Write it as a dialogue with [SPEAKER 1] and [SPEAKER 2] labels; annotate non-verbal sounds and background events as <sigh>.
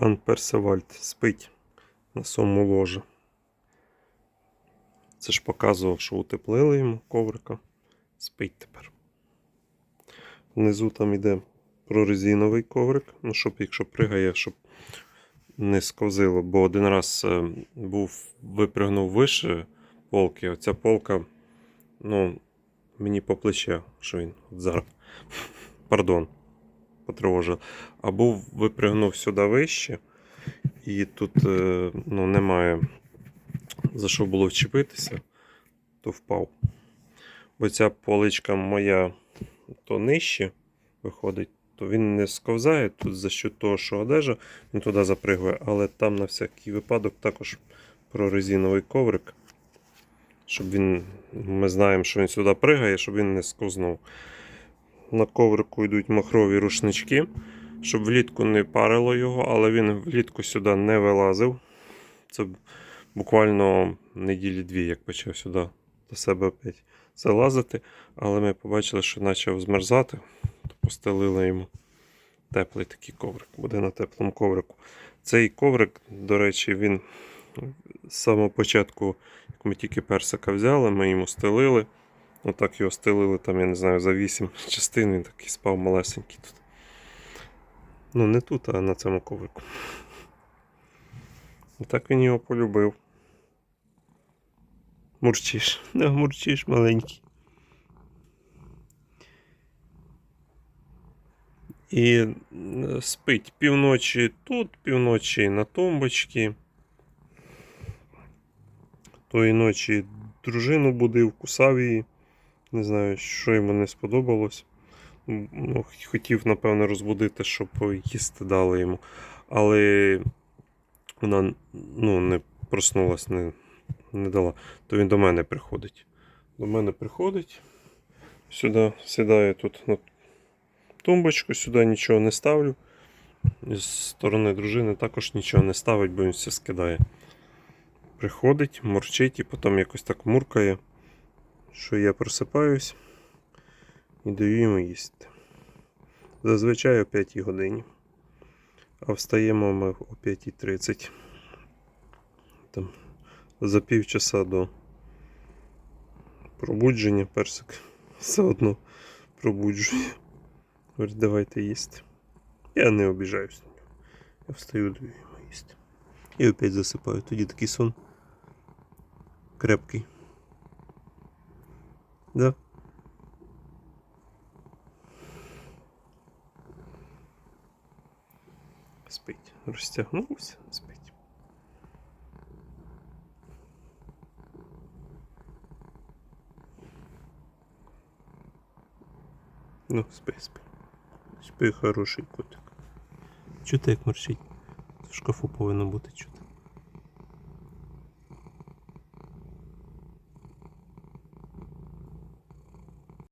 [SPEAKER 1] Пан Персевальд спить на своєму ложі. Це ж показував, що утеплили йому коврика. Спить тепер. Внизу там іде прорезиновий коврик, ну, щоб якщо пригає, щоб не сковзило. Бо один раз е, був випригнув вище полки. Оця полка, ну, мені по плече, що він зараз. Пардон, потривожив. А був випригнув сюди вище, і тут е, ну, немає за що було вчепитися, то впав. Бо ця поличка моя то нижче виходить, то він не сковзає тут за що того, що одежа, він туди запригує, але там на всякий випадок також прорезиновий коврик. Щоб він, ми знаємо, що він сюди пригає, щоб він не сковзнув. На коврику йдуть махрові рушнички, щоб влітку не парило його, але він влітку сюди не вилазив. Це буквально неділі дві, як почав сюди до себе опять залазити. Але ми побачили, що почав змерзати, то постелили йому теплий такий коврик. Буде на теплому коврику. Цей коврик, до речі, він з самого початку, як ми тільки персика взяли, ми йому стелили. Отак його стелили, там, я не знаю, за 8 <laughs> частин він такий спав малесенький тут. Ну, не тут, а на цьому коврику. Так він його полюбив. Мурчиш. <laughs> Не мурчиш маленький. І е, спить півночі тут, півночі на тумбочці. Тої ночі дружину будив, кусав її. Не знаю, що йому не сподобалось. Ну, хотів, напевно, розбудити, щоб їсти дали йому. Але вона ну, не проснулась, не, не дала. То він до мене приходить. До мене приходить. Сюди сідає тут на тумбочку, сюди нічого не ставлю. З сторони дружини також нічого не ставить, бо він все скидає. Приходить, мурчить і потім якось так муркає, що я просипаюсь і даю йому їсти. Зазвичай о 5 годині. А встаємо ми о 5.30. Там за півчаса до пробудження персик все одно пробуджує. Говорить, давайте їсти. Я не нього. Я встаю, даю йому їсти. І опять засипаю. Тоді такий сон. Крепкий. Да? Спить. Розтягнувся, спить. Ну, спи, спи. Спи, хороший котик. Чого ти як морщить? В шкафу повинно бути чути.